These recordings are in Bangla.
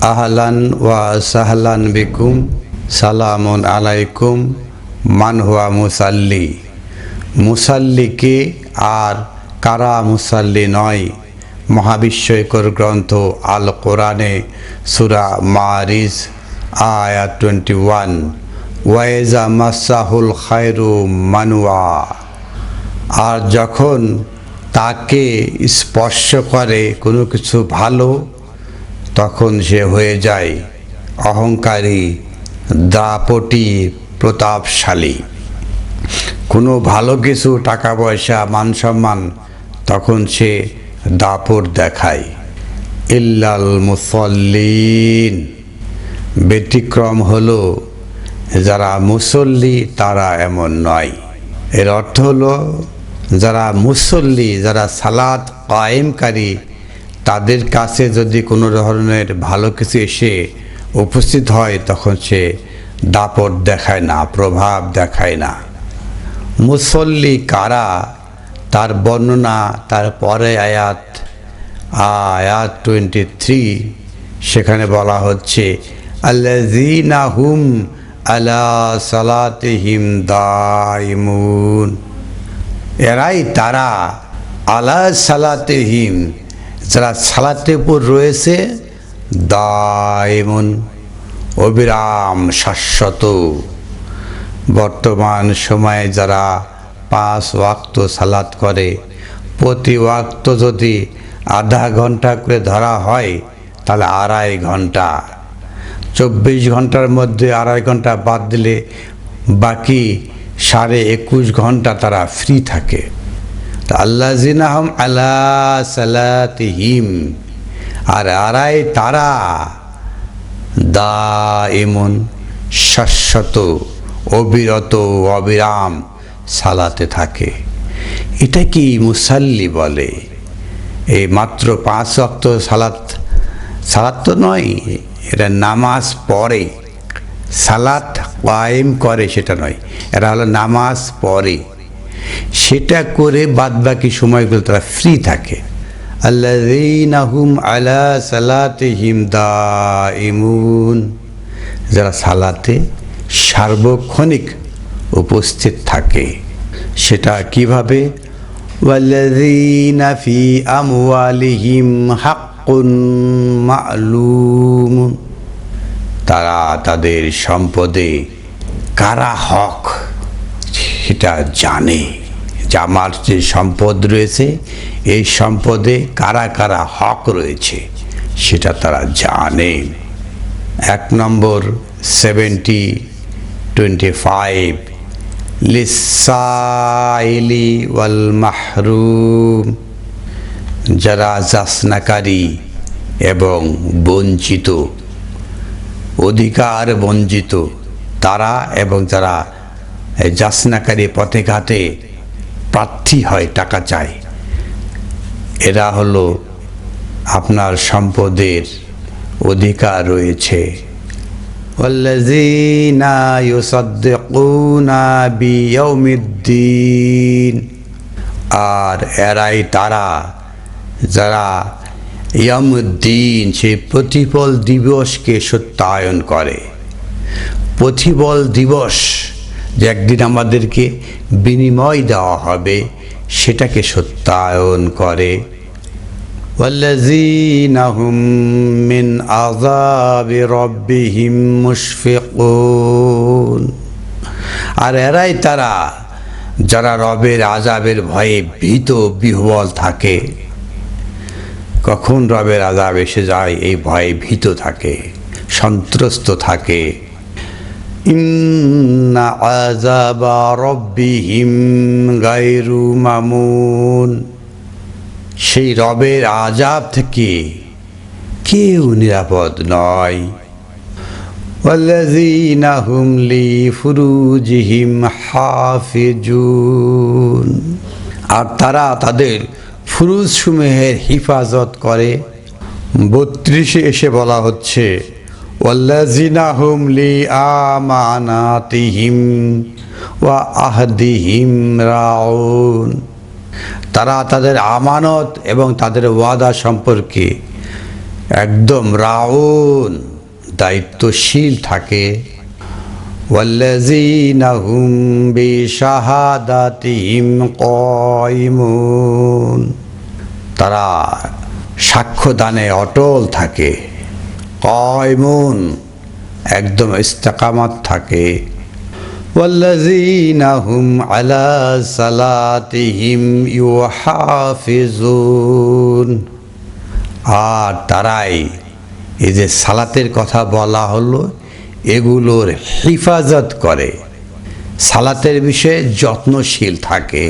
আহলান ওয়া সাহলান বিকুম, সালামুন আলাইকুম, মান হুয়া মুসাল্লি। মুসাল্লিকে আর কারা মুসাল্লি নয়? মহাবিশ্বকর গ্রন্থ আল কোরআনে সুরা মারিস আয়াত টোয়েন্টি ওয়ান ওয়াইজা মাসাহুল খায়রু মানুয়া আর যখন তাকে স্পর্শ করে কোনো কিছু ভালো তখন সে হয়ে যায় অহংকারী দাপটি প্রতাপশালী। কোনো ভালো কিছু, টাকা পয়সা, মান সম্মান তখন সে দাপট দেখায়। ইল্লাল মুসল্লিন। ব্যতিক্রম হলো, যারা মুসল্লি, তারা এমন নয়। এর অর্থ হলো, যারা মুসল্লি, যারা সালাদ কায়েমকারী তাদের কাছে যদি কোনো ধরনের ভালো কিছু এসে উপস্থিত হয়, তখন সে দাপট দেখায় না, প্রভাব দেখায় না। মুসল্লি কারা? তার বর্ণনা, তার পরে আয়াত আয়াত টোয়েন্টি থ্রি সেখানে বলা হচ্ছে হুম আলা সালাতিহিম এরাই তারা আলা সালাতিহিম যারা সালাতে উপর রয়েছে, দায়মন, অবিরাম শাশ্বত। বর্তমান সময়ে যারা পাঁচ ওয়াক্ত সালাত করে, প্রতি ওয়াক্ত যদি আধা ঘণ্টা করে ধরা হয়, তাহলে আড়াই ঘণ্টা। চব্বিশ ঘণ্টার মধ্যে আড়াই ঘণ্টা বাদ দিলে বাকি সাড়ে একুশ ঘণ্টা তারা ফ্রি থাকে। তা আল্লাহ আল্লাহ আর আড়াই তারা দা এমন শাশ্বত, অবিরত অবিরাম সালাতে থাকে। এটা কি মুসাল্লি বলে? এই মাত্র পাঁচ অক্ত সালাত সালাত তো নয়, এটা নামাজ পড়ে। সালাত কায়েম করে সেটা নয়, এটা হলো নামাজ পড়ে। সেটা করে বাদ বাকি সময়গুলো তারা ফ্রি থাকে। আল্লাহুম আলা সালাতিহিম দাইমুন যারা সালাতে সার্বক্ষণিক উপস্থিত থাকে, সেটা কীভাবে? তারা তাদের সম্পদে কারা হক? সেটা জানে যে আমার যে সম্পদ রয়েছে, এই সম্পদে কারা কারা হক রয়েছে, সেটা তারা জানে। এক নম্বর সেভেন্টি টোয়েন্টি ফাইভ লিসাইলি ওয়াল মাহরুম যারা যাচনাকারী এবং বঞ্চিত, অধিকার বঞ্চিত, তারা এবং যারা যাচনাকারী পথে ঘাটে প্রার্থী হয় টাকা চায় এরা হলো আপনার সম্পদের অধিকার রয়েছে والذين يصدقون بيوم الدين আর এরাই তারা যারা ইয়ামুদ্দিন সেই প্রতিফল দিবসকে সত্যায়ন করে প্রতিফল দিবস যে একদিন আমাদেরকে বিনিময় দেওয়া হবে সেটাকে সত্যায়ন করে والذين هم من عذاب ربهم مشفقون আর এরাই তারা যারা রবের আজাবের ভয়ে ভীত বিহ্বল থাকে কখন রবের আজাব এসে যায় এই ভয়ে ভীত থাকে সন্ত্রস্ত থাকে ইন্না আজাবা রব্বিহিম গায়রু মামুন সেই রবের আজাব থেকে কেউ নিরাপদ নয় والذين هم لفروجهم حافظون আর তারা তাদের ফুরুজ সমূহের হিফাজত করে বত্রিশে এসে বলা হচ্ছে ওয়াল্লাজিনা হুম লি আমানাতিহিম ওয়া আহদিহিম রাউন তারা তাদের আমানত এবং তাদের ওয়াদা সম্পর্কে একদম রাউন দায়িত্বশীল থাকে والذين هم بشهاداتهم قائمون তারা সাক্ষ্যদানে অটল থাকে কয়মুন একদম ইস্তেকামাত থাকে والذين هم على صلاتهم يحافظون আর তারাই এই যে সালাতের কথা বলা হলো এগুলোর হেফাজত করে সালাতের বিষয়ে যত্নশীল থাকে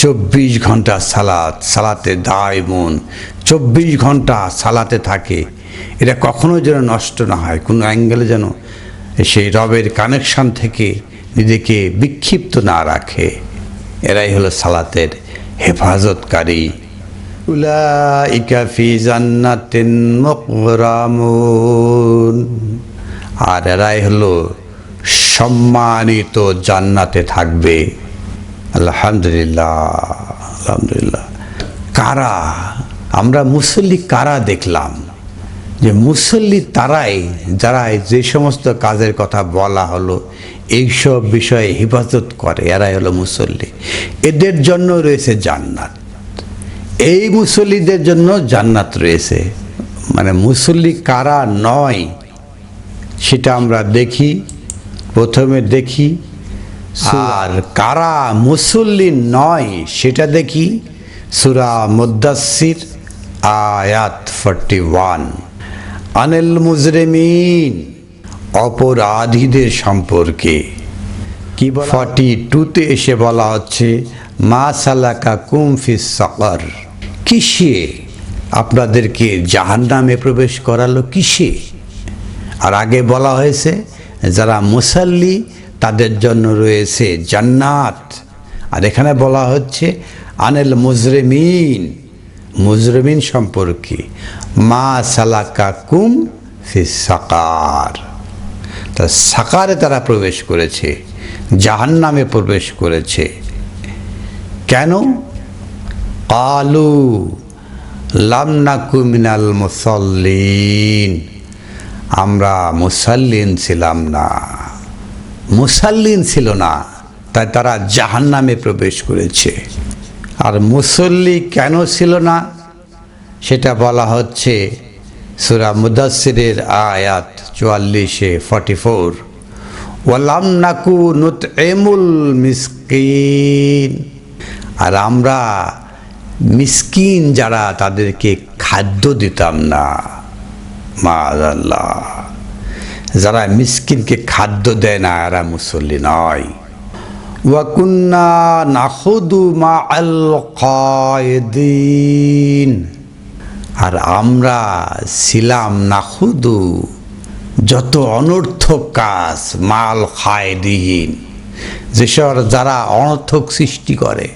চব্বিশ ঘন্টা সালাত সালাতে দায় মন চব্বিশ ঘন্টা সালাতে থাকে এটা কখনো যেন নষ্ট না হয়, কোনো অ্যাঙ্গেলে যেন সেই রবের কানেকশন থেকে নিজেকে বিক্ষিপ্ত না রাখে। এরাই হলো সালাতের হেফাজতকারী। উলাইকা ফি জান্নাতিন মুকরামুন। আর এরাই হলো সম্মানিত জান্নাতে থাকবে। আলহামদুলিল্লাহ আলহামদুলিল্লাহ। কারা? আমরা মুসল্লি কারা দেখলাম? যে মুসল্লি তারাই যারা যে সমস্ত কাজের কথা বলা হলো, এইসব বিষয়ে হেফাজত করে, এরাই হলো মুসল্লি। এদের জন্য রয়েছে জান্নাত। এই মুসল্লিদের জন্য জান্নাত রয়েছে। মানে মুসল্লি কারা নয়, সেটা আমরা দেখি, প্রথমে দেখি। আর কারা মুসল্লি নয়, সেটা দেখি। সুরা মুদাসির আয়াত ফর্টি ওয়ান। আনিল মুজরেমিন অপরাধীদের সম্পর্কে। কি ফর্টি টুতে এসে বলা হচ্ছে মা সালাকা কুমফিস সকর। কিসে? আপনাদেরকে জাহান নামে প্রবেশ করালো কিসে? আর আগে বলা হয়েছে যারা মুসাল্লি তাদের জন্য রয়েছে জান্নাত। আর এখানে বলা হচ্ছে আনেল মুজরেমিন মুজরেমিন সম্পর্কে, মা সালাকা কুম ফি সাকার। তা সাকারে তারা প্রবেশ করেছে জাহান নামে প্রবেশ করেছে। কেন? কালু লামনাকু মিনাল মুসল্লিন। আমরা মুসাল্লিন ছিলাম না। মুসাল্লিন ছিল না, তাই তারা জাহান নামে প্রবেশ করেছে। আর মুসল্লি কেন ছিল না? সেটা বলা হচ্ছে সুরা মুদাসিরের আয়াত চুয়াল্লিশে ফর্টি ফোর। ওয়ালাম নাকু নুত এমুল মিসকিন। আর আমরা মিসকিন যারা, তাদেরকে খাদ্য দিতাম না। মাআল্লাহ যারা মিসকিনকে খাদ্য দেয় না, এরা মুসল্লি নয়। ওয়াকুন্না নাহুদু মা আল কয়েদিন। আর আমরা ছিলাম নাহুদু যত অনর্থক কাজ মাল খায়দিহীন যেসব যারা অনর্থক সৃষ্টি করে।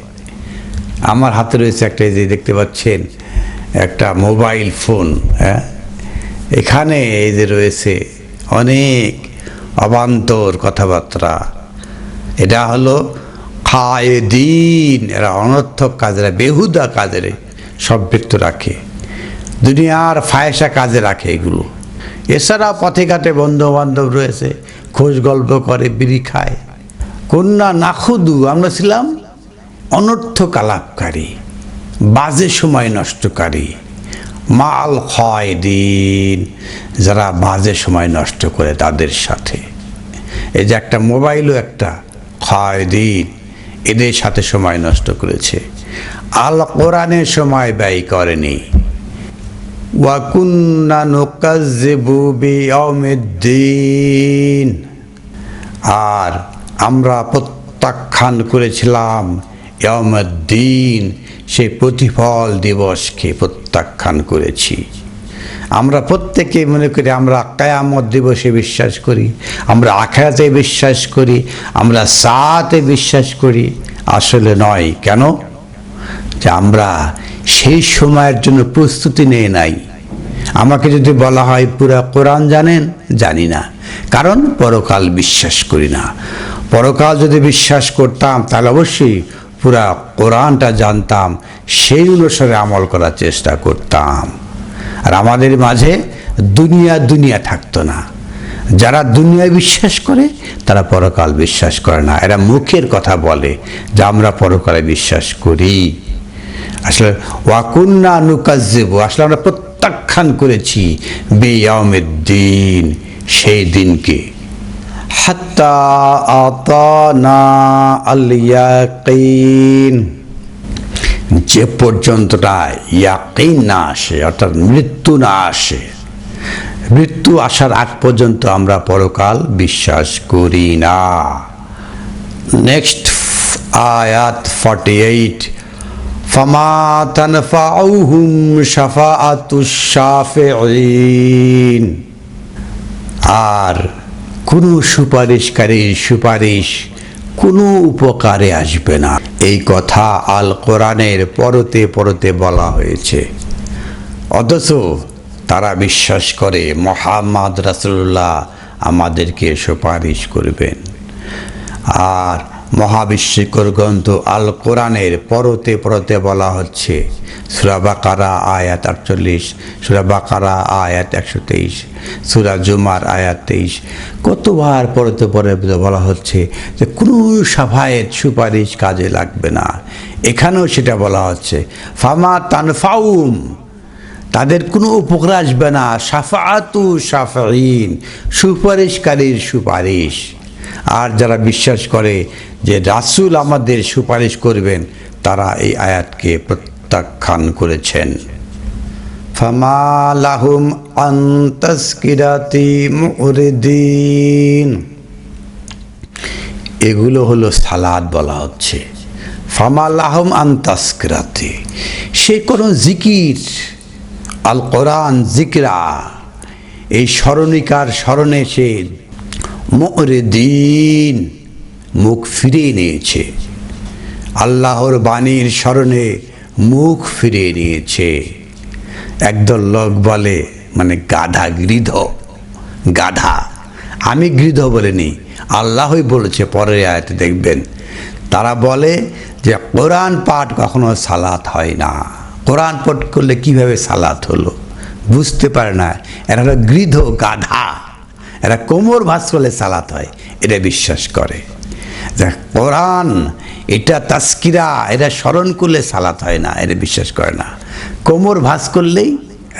আমার হাতে রয়েছে একটা যে দেখতে পাচ্ছেন, একটা মোবাইল ফোন হ্যাঁ? এখানে এই যে রয়েছে অনেক অবান্তর কথাবার্তা। এটা হলো খায় দিন এরা অনর্থক কাজেরা, বেহুদা কাজের সম্পৃক্ত রাখে। দুনিয়ার ফায়সা কাজে রাখে এগুলো। এছাড়া পথে ঘাটে বন্ধু বান্ধব রয়েছে খোঁজ গল্প করে, বিড়ি খায়। কন্যা নাখুদু, আমরা ছিলাম অনর্থক আলাপকারী বাজে সময় নষ্টকারী। মাল হয় দিন যারা বাজে সময় নষ্ট করে তাদের সাথে। এই যে একটা মোবাইলও একটা ক্ষয় দিন এদের সাথে সময় নষ্ট করেছে। আল কোরআনের সময় ব্যয় করেনি। ওয়াকুন্না আর আমরা প্রত্যাখ্যান করেছিলাম ইয়মদ্দিন সেই প্রতিফল দিবসকে প্রত্যাখ্যান করেছি। আমরা প্রত্যেকে মনে করি আমরা কায়ামত দিবসে বিশ্বাস করি, আমরা আখায়াতে বিশ্বাস করি, আমরা সাতে বিশ্বাস করি, আসলে নয়। কেন? যে আমরা সেই সময়ের জন্য প্রস্তুতি নেই নাই। আমাকে যদি বলা হয় পুরা কোরআন জানেন? জানি না। কারণ পরকাল বিশ্বাস করি না। পরকাল যদি বিশ্বাস করতাম, তাহলে অবশ্যই পুরা কোরআনটা জানতাম, সেই অনুসারে আমল করার চেষ্টা করতাম। আর আমাদের মাঝে দুনিয়া দুনিয়া থাকতো না। যারা দুনিয়ায় বিশ্বাস করে, তারা পরকাল বিশ্বাস করে না। এরা মুখের কথা বলে যে আমরা পরকালে বিশ্বাস করি। আসলে ওয়াকুন্না নুকাজ্জেবু, আসলে আমরা প্রত্যাখ্যান করেছি বেয়ামের দিন সেই দিনকে। হাত্তা আতানা আল যে পর্যন্তটা ইয়াকিন না আসে, অর্থাৎ মৃত্যু না আসে। মৃত্যু আসার আগ পর্যন্ত আমরা পরকাল বিশ্বাস করি না। নেক্সট আয়াত ফর্টি এইট আর কোনো সুপারিশকারীর সুপারিশ কোনো উপকারে আসবে না। এই কথা আল কোরআনের পরতে পরতে বলা হয়েছে। অথচ তারা বিশ্বাস করে মোহাম্মদ রাসুল্লাহ আমাদেরকে সুপারিশ করবেন। আর মহাবিশ্বকর গ্রন্থ আল কোরআনের পরতে পরতে বলা হচ্ছে। সুরা বাকারা আয়াত আটচল্লিশ, সুরা বাকারা আয়াত একশো তেইশ, সুরা জুমার আয়াত তেইশ। কতবার পরতে পরে বলা হচ্ছে যে কোনো সাফায়েত সুপারিশ কাজে লাগবে না। এখানেও সেটা বলা হচ্ছে। ফামা তানফাউম, তাদের কোনো উপকার আসবে না। সাফাতু সাফাইন সুপারিশকারীর সুপারিশ। আর যারা বিশ্বাস করে যে রাসুল আমাদের সুপারিশ করবেন, তারা এই আয়াতকে প্রত্যাখ্যান করেছেন। ফামালাহুম এগুলো হলো সালাদ বলা হচ্ছে। ফামালাহম আন্তাস্কিরাতি সে কোনো জিকির, আল কোরআন জিকরা, এই স্মরণিকার স্মরণে সে দিন মুখ ফিরিয়ে নিয়েছে। আল্লাহর বাণীর স্মরণে মুখ ফিরিয়ে নিয়েছে। একদল লোক বলে মানে গাধা গৃধ, গাধা। আমি গৃধ বলিনি, আল্লাহই বলেছে, পরের আয়াতে দেখবেন। তারা বলে যে, কোরআন পাঠ কখনো সালাত হয় না। কোরআন পাঠ করলে কীভাবে সালাত হলো? বুঝতে পারে না। এরা হলো গৃধ, গাধা। এরা কোমর ভাস করলে সালাত হয়, এটা বিশ্বাস করে। যে কোরআন, এটা তাস্কিরা এরা স্মরণ করলে সালাত হয় না, এটা বিশ্বাস করে না। কোমর ভাস করলেই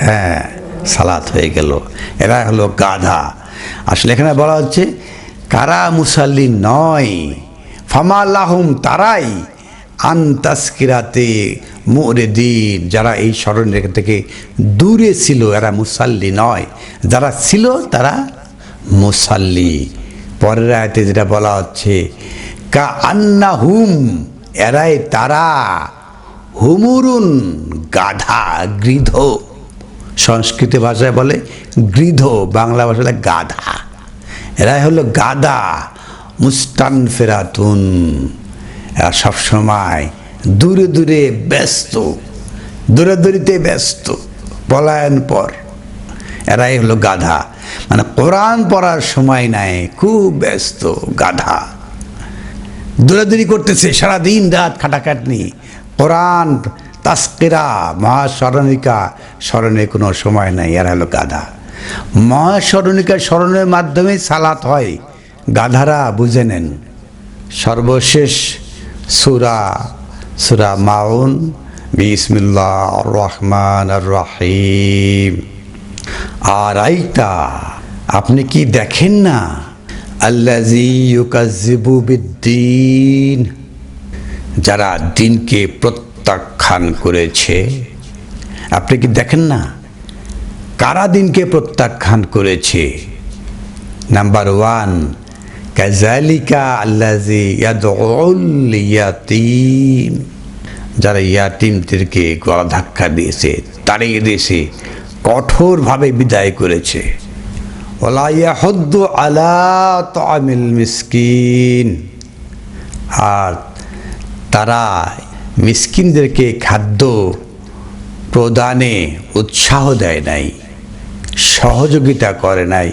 হ্যাঁ সালাত হয়ে গেল। এরা হলো গাধা। আসলে এখানে বলা হচ্ছে, কারা মুসাল্লি নয় ফামালাহুম তারাই আন্তাস্কিরাতে মোরে দিন যারা এই স্মরণ থেকে দূরে ছিল, এরা মুসাল্লি নয়। যারা ছিল, তারা মুসাল্লি। পরের আয়তে যেটা বলা হচ্ছে কা আন্না হুম এরাই তারা হুমুরুন গাধা, গৃধ। সংস্কৃত ভাষায় বলে গৃধ, বাংলা ভাষায় গাধা। এরাই হলো গাদা মুস্তান ফেরাতুন এরা সবসময় দূরে দূরে ব্যস্ত দূরাদূরিতে ব্যস্ত, পলায়ন পর। এরাই হলো গাধা। মানে কোরআন পড়ার সময় নাই, খুব ব্যস্ত, গাধা। দূরাদূরি করতেছে, সারাদিন রাত খাটাখাটনি। কোরআন, তাস্কেরা, মহাস্মরণিকা স্মরণে কোনো সময় নাই, এরা হলো গাধা। মহাস্মরণিকা স্মরণের মাধ্যমে সালাত হয়, গাধারা বুঝে নেন। সর্বশেষ সুরা সুরা মাউন বিসমিল্লাহ রহমান রাহিম। আর আইতা, আপনি কি দেখেন না? আল্লাজি ইউকাজিবু বিদ্দিন, যারা দিনকে প্রত্যাখ্যান করেছে। আপনি কি দেখেন না? কারা দিনকে প্রত্যাখ্যান করেছে? নাম্বার ওয়ান কাজালিকা আল্লাজি ইয়াতিম যারা ইয়াতিমদেরকে গলা ধাক্কা দিয়েছে, তাড়িয়ে দিয়েছে। কঠোরভাবে বিদায় করেছে। আলা আর তারা মিসকিনদেরকে খাদ্য প্রদানে উৎসাহ দেয় নাই, সহযোগিতা করে নাই,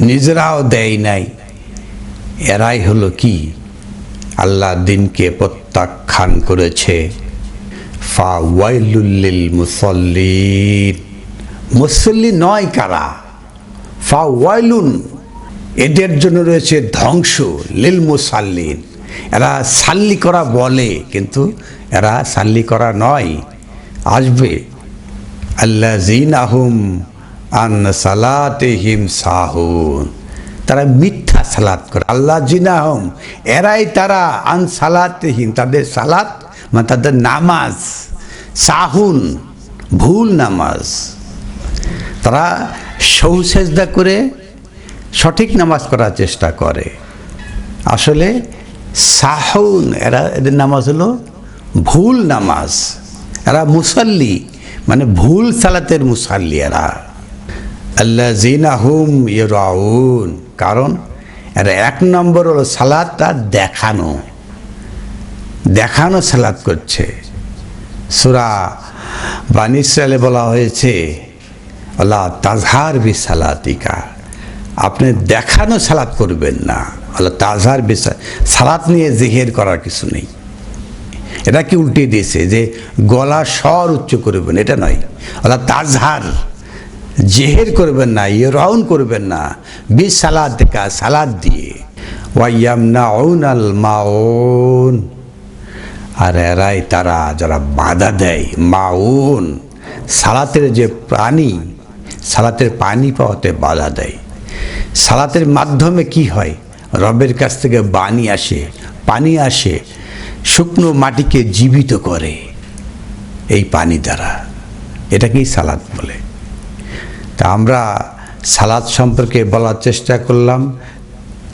নিজেরাও দেয় নাই। এরাই হলো কি? আল্লাহ দিনকে প্রত্যাখ্যান করেছে। ফা ওয়াইলুল্লিল মুসল্লিন। মুসল্লি নয় কারা? ফা ওয়াইলুন এদের জন্য রয়েছে ধ্বংস, লিল মুসাল্লিন। এরা সাল্লি করা বলে, কিন্তু এরা সাল্লি করা নয়। আসবে আল্লাহ জিন আহুম আন সালাতেহিম সাহুন। তারা মিথ্যা সালাত করে আল্লাহ জিনাহম এরাই তারা আন সালাতেহিম, তাদের সালাত মানে তাদের নামাজ। সাহুন, ভুল নামাজ। তারা সৌসেজদা করে সঠিক নামাজ করার চেষ্টা করে। আসলে সাহুন, এরা এদের নামাজ হলো ভুল নামাজ। এরা মুসল্লি মানে ভুল সালাতের মুসাল্লি এরা। আল্লাহ জিনাহুম ইরাউন কারণ এরা এক নম্বর হলো সালাদটা দেখানো। দেখানো সালাদ করছে। সুরা বানিসালে বলা হয়েছে আল্লাহ তাজহার বি সালাতিকা আপনি দেখানো সালাত করবেন না। আল্লাহ তাজহার বি সালাত নিয়ে জিহের করার কিছু নেই। এটা কি উল্টে দিয়েছে যে গলা স্বর উচ্চ করবেন? এটা নয়। আল্লাহ তাজহার জেহের করবেন না ইয়ে রাউন করবেন না। বি সালাদ দেখা সালাদ দিয়ে। ওয়াইয়ামনা আল মাউন। আর এরাই তারা যারা বাধা দেয়, মাউন। সালাতের যে প্রাণী সালাতের পানি পাওয়াতে বাধা দেয়। সালাতের মাধ্যমে কি হয়? রবের কাছ থেকে বাণী আসে, পানি আসে, শুকনো মাটিকে জীবিত করে এই পানি দ্বারা। এটাকেই সালাদ বলে। তা আমরা সালাদ সম্পর্কে বলার চেষ্টা করলাম,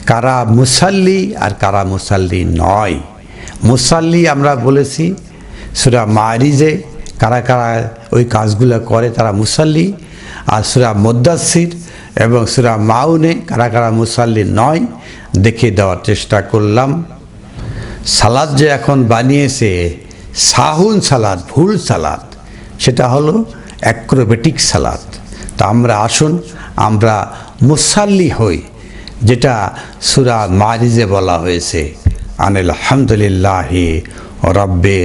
কারা মুসাল্লি আর কারা মুসাল্লি নয়। মুসাল্লি আমরা বলেছি, সুরা মারিজে কারা কারা ওই কাজগুলো করে তারা মুসাল্লি আর সুরা মোদ্দাসির এবং সুরা মাউনে কারা কারা মুসাল্লি নয়, দেখিয়ে দেওয়ার চেষ্টা করলাম। সালাদ যে এখন বানিয়েছে, সাহুন সালাদ, ভুল সালাদ, সেটা হলো অ্যাক্রোবেটিক সালাদ। তা আমরা আসুন, আমরা মুসাল্লি হই, যেটা সুরা মারিজে বলা হয়েছে। আনিল আলহামদুলিল্লাহি রব্বে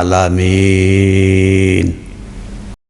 আলামিন।